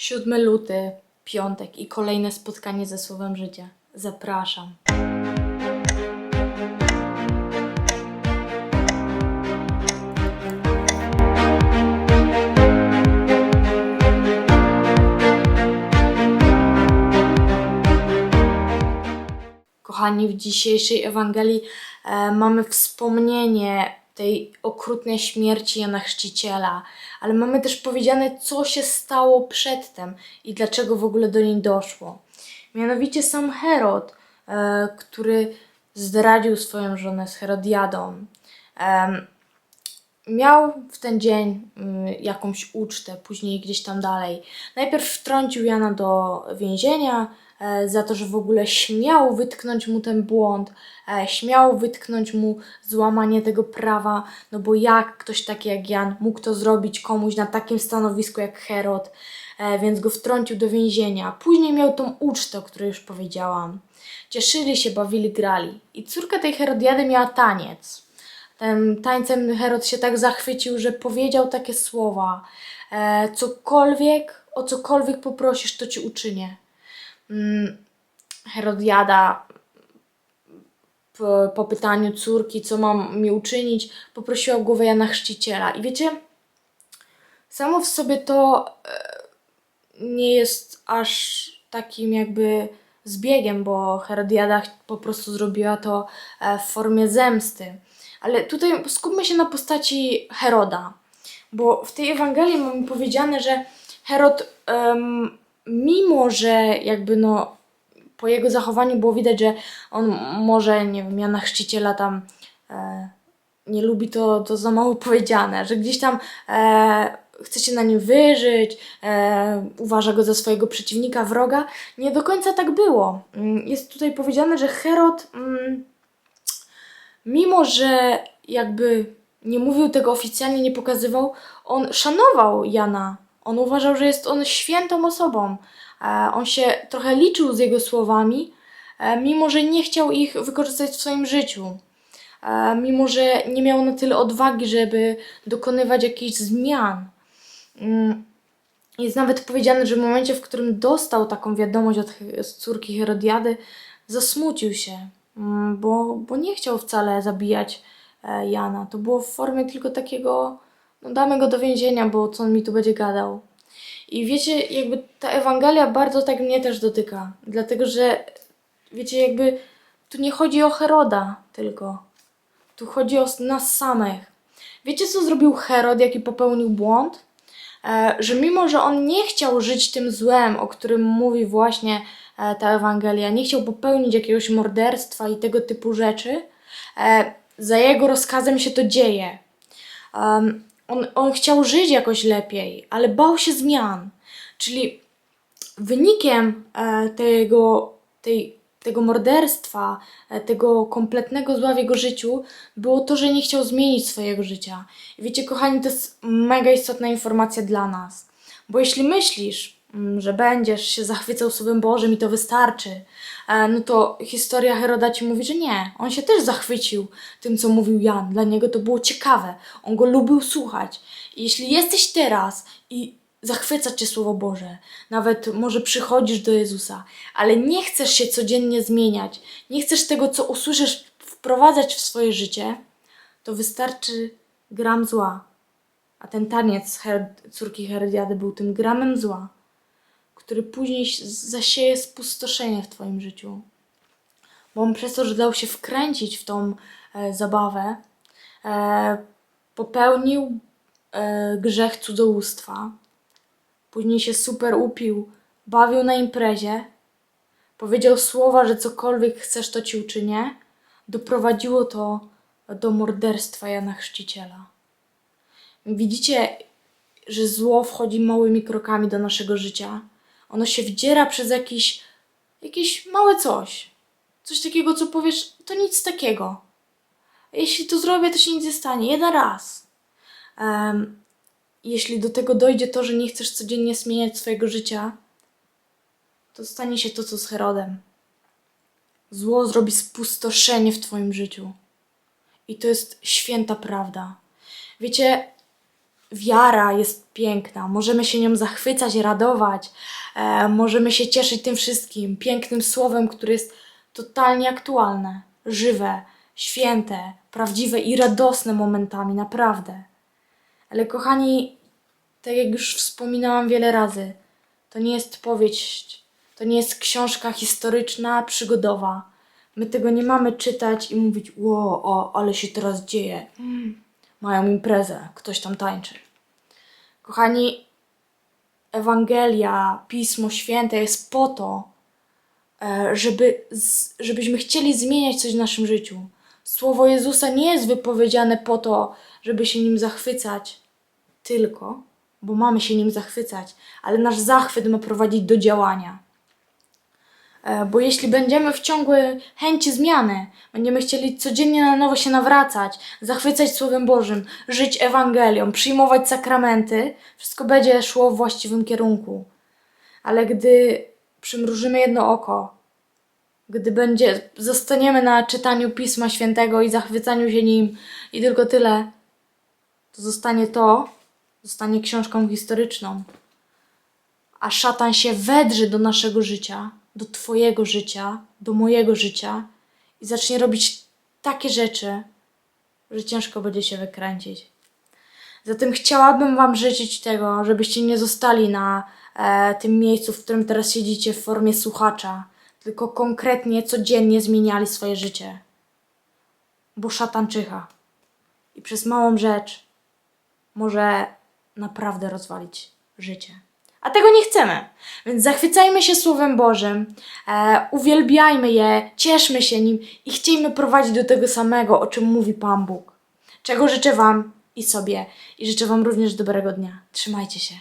7 luty, piątek i kolejne spotkanie ze Słowem Życia. Zapraszam. Kochani, w dzisiejszej Ewangelii e, mamy wspomnienie tej okrutnej śmierci Jana Chrzciciela, ale mamy też powiedziane, co się stało przedtem i dlaczego w ogóle do niej doszło. Mianowicie sam Herod, e, który zdradził swoją żonę z Herodiadą, em, miał w ten dzień mm, jakąś ucztę, później gdzieś tam dalej. Najpierw wtrącił Jana do więzienia e, za to, że w ogóle śmiał wytknąć mu ten błąd, e, śmiał wytknąć mu złamanie tego prawa, no bo jak ktoś taki jak Jan mógł to zrobić komuś na takim stanowisku jak Herod, e, więc go wtrącił do więzienia. Później miał tą ucztę, o której już powiedziałam. Cieszyli się, bawili, grali. I córka tej Herodiady miała taniec tym tańcem Herod się tak zachwycił, że powiedział takie słowa: e, cokolwiek, o cokolwiek poprosisz, to ci uczynię. Mm, Herodiada po, po pytaniu córki, co mam mi uczynić, poprosiła głowę Jana Chrzciciela. I wiecie, samo w sobie to e, nie jest aż takim jakby zbiegiem, bo Herodiada po prostu zrobiła to e, w formie zemsty. Ale tutaj skupmy się na postaci Heroda, bo w tej Ewangelii mamy powiedziane, że Herod, em, mimo że jakby no po jego zachowaniu było widać, że on może, nie wiem, Jana Chrzciciela tam e, nie lubi, to, to za mało powiedziane, że gdzieś tam e, chce się na nim wyżyć, e, uważa go za swojego przeciwnika, wroga. Nie do końca tak było. Mm, Jest tutaj powiedziane, że Herod, mm, mimo że jakby nie mówił tego oficjalnie, nie pokazywał, on szanował Jana. On uważał, że jest on świętą osobą. E, on się trochę liczył z jego słowami, e, mimo że nie chciał ich wykorzystać w swoim życiu. E, mimo że nie miał na tyle odwagi, żeby dokonywać jakichś zmian. Mm, Jest nawet powiedziane, że w momencie, w którym dostał taką wiadomość od córki Herodiady, zasmucił się, mm, bo, bo nie chciał wcale zabijać Jana. To było w formie tylko takiego, no damy go do więzienia, bo co on mi tu będzie gadał. I wiecie, jakby ta Ewangelia bardzo tak mnie też dotyka, dlatego że wiecie, jakby tu nie chodzi o Heroda tylko. Tu chodzi o nas samych. Wiecie, co zrobił Herod, jaki popełnił błąd? E, że mimo, że on nie chciał żyć tym złem, o którym mówi właśnie e, ta Ewangelia, nie chciał popełnić jakiegoś morderstwa i tego typu rzeczy, e, za jego rozkazem się to dzieje. Um, on, on chciał żyć jakoś lepiej, ale bał się zmian. Czyli wynikiem e, tego, tej, tego morderstwa, e, tego kompletnego zła w jego życiu było to, że nie chciał zmienić swojego życia. Wiecie, kochani, to jest mega istotna informacja dla nas. Bo jeśli myślisz, że będziesz się zachwycał Słowem Bożym i to wystarczy, e, no to historia Heroda ci mówi, że nie. On się też zachwycił tym, co mówił Jan. Dla niego to było ciekawe. On go lubił słuchać. I jeśli jesteś teraz i zachwyca cię Słowo Boże, nawet może przychodzisz do Jezusa, ale nie chcesz się codziennie zmieniać, nie chcesz tego, co usłyszysz, wprowadzać w swoje życie, to wystarczy gram zła. A ten taniec córki Herodiady był tym gramem zła, który później zasieje spustoszenie w twoim życiu. Bo przez to, że dał się wkręcić w tą e, zabawę, e, popełnił e, grzech cudzołóstwa. Później się super upił, bawił na imprezie, powiedział słowa, że cokolwiek chcesz, to ci uczynię. Doprowadziło to do morderstwa Jana Chrzciciela. Widzicie, że zło wchodzi małymi krokami do naszego życia. Ono się wdziera przez jakiś, jakieś małe coś. Coś takiego, co powiesz, to nic takiego. Jeśli to zrobię, to się nic nie stanie. Jeden raz. Em, jeśli do tego dojdzie to, że nie chcesz codziennie zmieniać swojego życia, to stanie się to, co z Herodem. Zło zrobi spustoszenie w Twoim życiu. I to jest święta prawda. Wiecie, wiara jest piękna, możemy się nią zachwycać, radować, e, możemy się cieszyć tym wszystkim, pięknym słowem, które jest totalnie aktualne, żywe, święte, prawdziwe i radosne momentami, naprawdę. Ale kochani, tak jak już wspominałam wiele razy, to nie jest powieść, to nie jest książka historyczna, przygodowa. My tego nie mamy czytać i mówić, ło, o, ale się teraz dzieje. Mm, mają imprezę, ktoś tam tańczy. Kochani, Ewangelia, Pismo Święte jest po to, e, żeby, żebyśmy chcieli zmieniać coś w naszym życiu. Słowo Jezusa nie jest wypowiedziane po to, żeby się nim zachwycać tylko, bo mamy się nim zachwycać, ale nasz zachwyt ma prowadzić do działania. E, Bo jeśli będziemy w ciągłej chęci zmiany, będziemy chcieli codziennie na nowo się nawracać, zachwycać Słowem Bożym, żyć Ewangelią, przyjmować sakramenty, wszystko będzie szło w właściwym kierunku. Ale gdy przymrużymy jedno oko, gdy będzie, zostaniemy na czytaniu Pisma Świętego i zachwycaniu się nim i tylko tyle, to zostanie to, zostanie książką historyczną a szatan się wedrze do naszego życia, do Twojego życia, do mojego życia i zacznie robić takie rzeczy, że ciężko będzie się wykręcić. Zatem chciałabym Wam życzyć tego, żebyście nie zostali na e, tym miejscu, w którym teraz siedzicie w formie słuchacza, tylko konkretnie, codziennie zmieniali swoje życie. Bo szatan czyha. I przez małą rzecz może naprawdę rozwalić życie. A tego nie chcemy. Więc zachwycajmy się Słowem Bożym, e, uwielbiajmy je, cieszmy się nim i chciejmy prowadzić do tego samego, o czym mówi Pan Bóg. Czego życzę Wam i sobie i życzę Wam również dobrego dnia. Trzymajcie się.